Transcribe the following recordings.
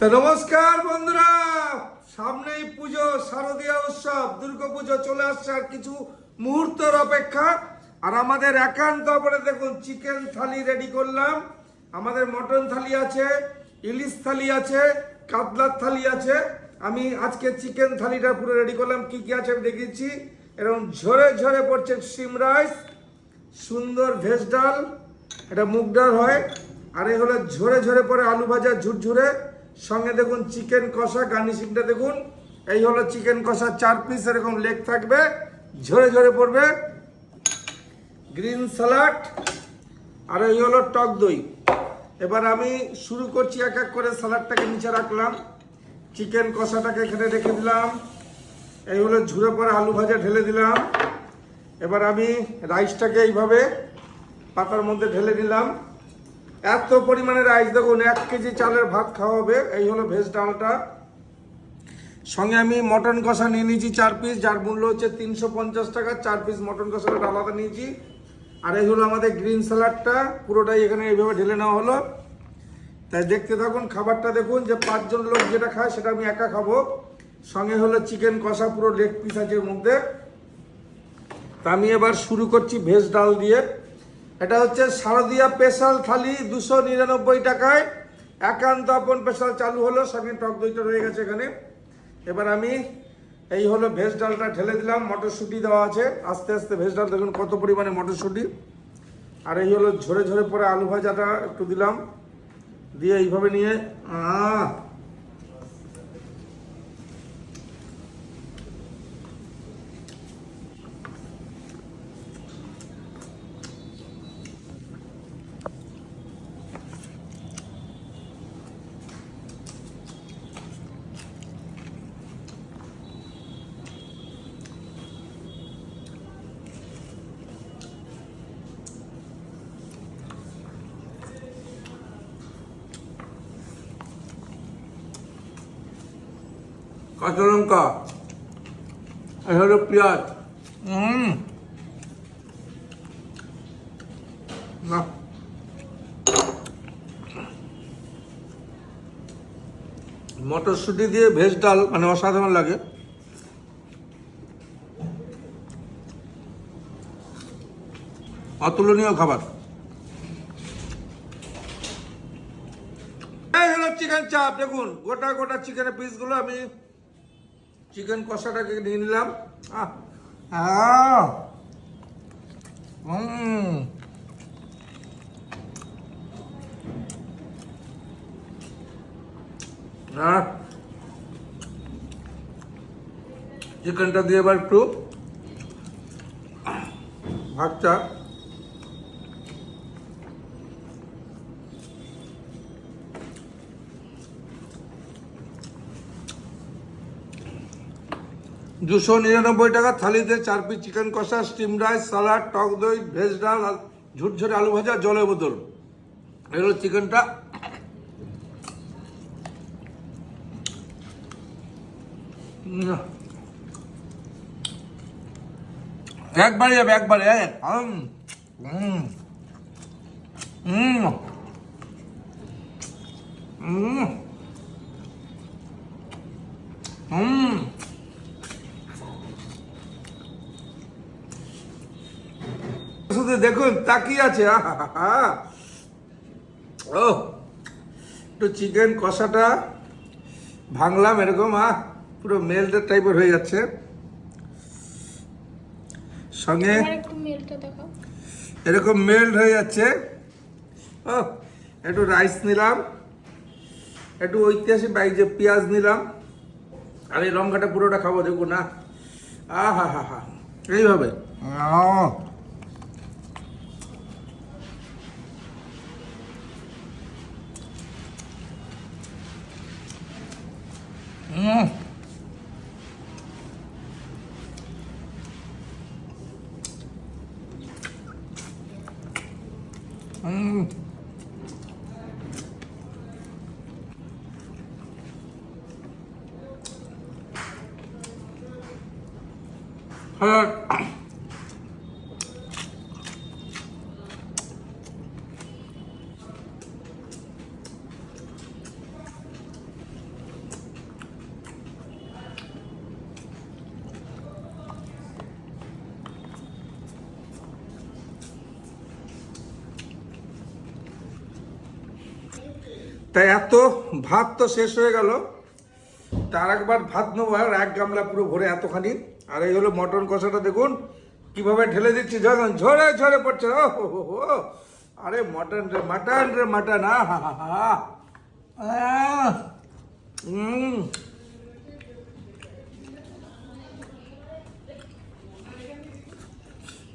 তো নমস্কার বন্ধুরা, সামনেই পুজো, শারদীয় উৎসব, দুর্গা পুজো চলে আসছে আর কিছু মুহূর্তের অপেক্ষা। আর আমাদের একান্ত করে দেখুন, চিকেন থালি রেডি করলাম। আমাদের মটন থালি আছে, ইলিশ থালি আছে কাতলার থালি আছে। আমি আজকে চিকেন থালিটা পুরো রেডি করলাম। কি কি আছে আমি এরকম ঝরে ঝরে পড়ছে সিম রাইস সুন্দর ভেজ ডাল এটা মুগ ডাল হয়। আর এই হলো ঝরে ঝরে পরে আলু ভাজা ঝুরঝুরে। সঙ্গে দেখুন চিকেন কষা গার্নিশিংটা দেখুন। এই হলো চিকেন কষা, চার পিস এরকম লেগ থাকবে। ঝরে ঝরে পড়বে। গ্রিন স্যালাড আর এই হলো টক দই। এবার আমি শুরু করছি এক এক করে স্যালাডটাকে নিচে রাখলাম। চিকেন কষাটাকে এখানে রেখে দিলাম। এই হলো ঝুরে পরে আলু ভাজা ঢেলে দিলাম। এবার আমি রাইসটাকে এইভাবে পাতার মধ্যে ঢেলে নিলাম। এত পরিমাণে রাইস দেখুন, এক কেজি চালের ভাত খাওয়া হবে এই হলো ভেজ ডালটা। সঙ্গে আমি মটন কষা নিয়ে নিয়েছি চার পিস যার মূল্য হচ্ছে তিনশো পঞ্চাশ টাকা। চার পিস মটন কষাটা আলাদা নিয়েছি। আর এই হলো আমাদের গ্রিন স্যালাডটা, পুরোটাই এখানে এইভাবে ঢেলে নেওয়া হলো। তাই দেখতে থাকুন, খাবারটা দেখুন, যে পাঁচজন লোক যেটা খায় সেটা আমি একা খাব। সঙ্গে হলো চিকেন কষা, পুরো লেগ পিস আছে মধ্যে। তা আমি এবার শুরু করছি ভেজ ডাল দিয়ে। এটা হচ্ছে শারদিয়া স্পেশাল থালি দুশো নিরানব্বই টাকায়। একান্ত আপন স্পেশাল চালু হলো সঙ্গে টক দইটা রয়ে গেছে এখানে। এবার আমি এই হলো ভেজ ডালটা ঢেলে দিলাম, মটরশুঁটি দেওয়া আছে। আস্তে আস্তে ভেজ ডাল দেখুন কত পরিমাণে মটরশুঁটি। আর এই হলো ঝরে ঝরে পরে আলু ভাজাটা একটু দিলাম। দিয়ে এইভাবে নিয়ে, আহ! কাঁচা লঙ্কা হলো পেঁয়াজ। না। মটরশুঁটি দিয়ে ভেজ ডাল মানে অসাধারণ লাগে। অতুলনীয় খাবার। চিকেন চাপ দেখুন গোটা গোটা চিকেনের পিসগুলো আমি চিকেন কষাটাকে নিয়ে নিলাম। চিকেনটা দিয়ে এবার একটু ভাতটা দুশো নিরানব্বই টাকা থালিতে চার পিস চিকেন কষা স্টিম রাইস সালাড টক দই ভেজ ডাল ঝুটঝুটে আলু ভাজা, জলের বোতল। এগুলো চিকেনটা। একবারে যাবে একবারে এক। উম। দেখুন তাকিয়ে আছে? আহা ও একটু চিকেন কষাটা ভাঙলাম এরকম আহ পুরো মেলটের টাইপের হয়ে যাচ্ছে। সঙ্গে মেলটা এরকম মেল্ট হয়ে যাচ্ছে। ও একটু রাইস নিলাম। একটু ঐতিহাসিক বাইক যে পেঁয়াজ নিলাম। আর এই লঙ্কাটা পুরোটা খাব দেখুন না আহা হা হা এইভাবে। তাই এত ভাত তো শেষ হয়ে গেল। তার একবার ভাত নেব আর এক গামলা পুরো ভরে এতখানি। আর এই হলো মটন কষাটা দেখুন, কীভাবে ঢেলে দিচ্ছি যখন ঝরে ঝরে পড়ছে। ও। আরে মটন রে, মাটন রে, মাটন আ হা হা।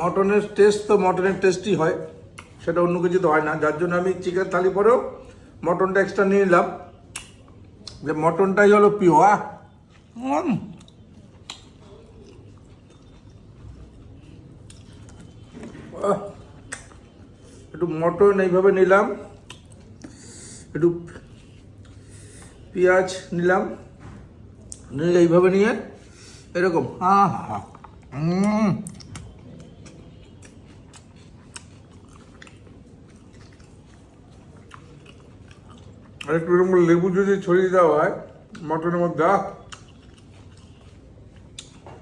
মটনের টেস্ট তো মটনের টেস্টই হয়, সেটা অন্য কিছু তো হয় না। যার জন্য আমি চিকেন থালি পরেও মটনটা এক্সট্রা নিয়ে নিলাম। যে মটনটাই হলো পিওয়া আহ। একটু মটন এইভাবে নিলাম। একটু পেঁয়াজ নিলাম। নিয়ে এইভাবে নিয়ে, এরকম। হা হা আর একটু এরকম লেবু যদি ছড়িয়ে দেওয়া হয়, মটনের মধ্যে!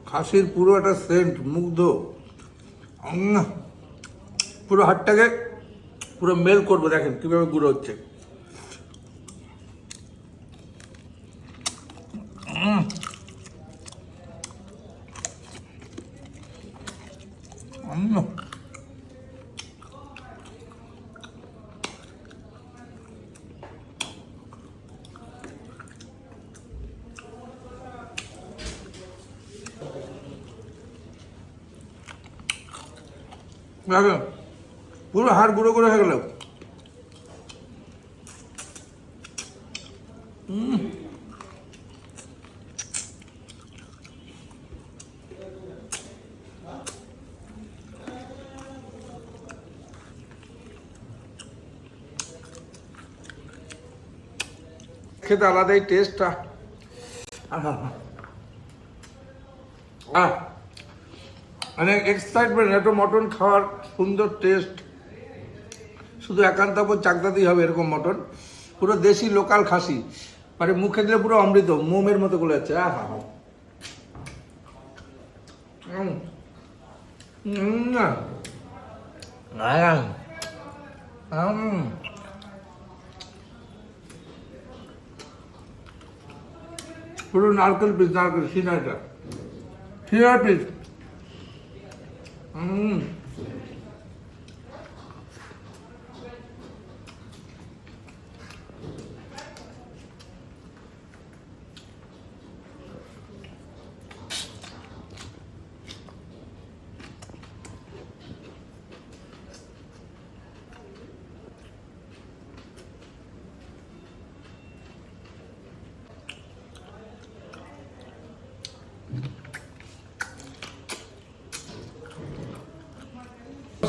খাসির পুরো একটা সেন্ট মুগ্ধ। পুরো হাটটাকে পুরো মেল করব দেখেন কীভাবে গুঁড়ো হচ্ছে উম। উম। পুরো হাড় গুঁড়ো করে হয়ে গেল। খেতে আলাদাই টেস্টটা। মানে এক্সাইটমেন্ট এত মটন খাওয়ার সুন্দর টেস্ট শুধু একান্ত চাকদাতেই হবে এরকম মটন। পুরো দেশি লোকাল খাসি। মানে মুখে দিলে পুরো অমৃত, মোমের মতো করে যাচ্ছে। আহা। পুরো নারকেল পিস নারকেল, সিনাইটা। সিনার পিস হুম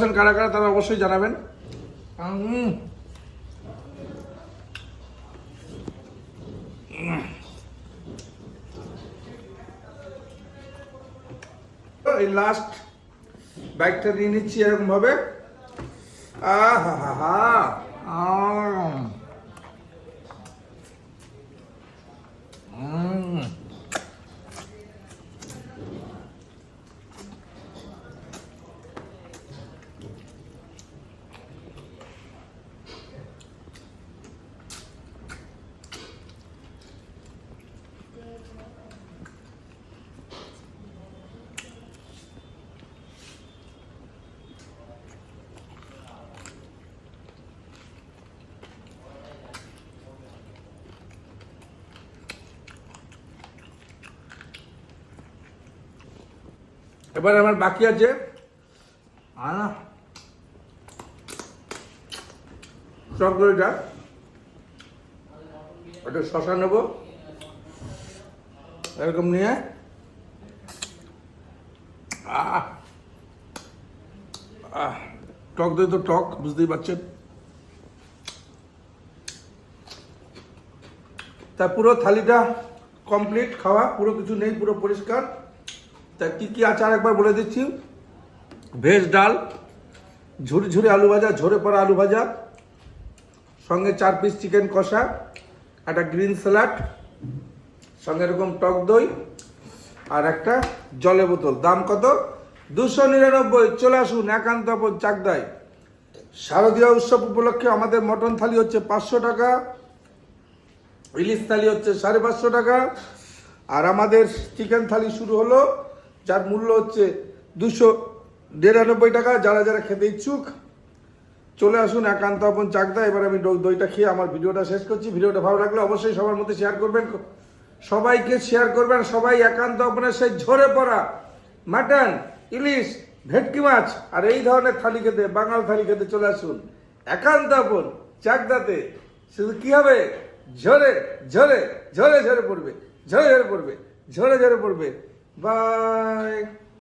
পছন্দ কারা কারা তারা অবশ্যই জানাবেন। এই লাস্ট বাইকটা নিয়ে নিচ্ছি এরকম ভাবে আহা। হা হা এবার আমার বাকি আছে। আনা। চকলেটটা ওটা শশা নেব। এরকম নিয়ে। টক দই তো টক, বুঝতেই পারছেন। তা পুরো থালিটা কমপ্লিট খাওয়া, পুরো কিছু নেই, পুরো পরিষ্কার। তা কী কী আচার একবার বলে দিচ্ছি? ভেজ ডাল, ঝুরি ঝুরি আলু ভাজা, ঝরে পড়া আলু ভাজা, সঙ্গে চার পিস চিকেন কষা, একটা গ্রিন স্যালাড সঙ্গে এরকম টক দই, আর একটা জলের বোতল। দাম কত? দুশো নিরানব্বই। চলে আসুন একান্ত চাকদায়। শারদীয় উৎসব উপলক্ষে আমাদের মটন থালি হচ্ছে পাঁচশো টাকা, ইলিশ থালি হচ্ছে সাড়ে পাঁচশো টাকা, আর আমাদের চিকেন থালি শুরু হলো যার মূল্য হচ্ছে দুশো নিরানব্বই টাকা। যারা যারা খেতে ইচ্ছুক, চলে আসুন একান্ত আপন চাকদা। এবার আমি দইটা খেয়ে আমার ভিডিওটা শেষ করছি। ভিডিওটা ভালো লাগলে অবশ্যই সবার মধ্যে শেয়ার করবেন। সবাইকে শেয়ার করবেন। সবাই একান্ত আপনের সেই ঝরে পড়া মাটন, ইলিশ, ভেটকি মাছ আর এই ধরনের থালি খেতে, বাঙাল থালি খেতে চলে আসুন একান্ত আপন চাকদাতে। শুধু কি হবে? ঝরে ঝরে ঝরে ঝরে পড়বে, ঝরে ঝরে পড়বে, ঝরে ঝরে পড়বে। Bye.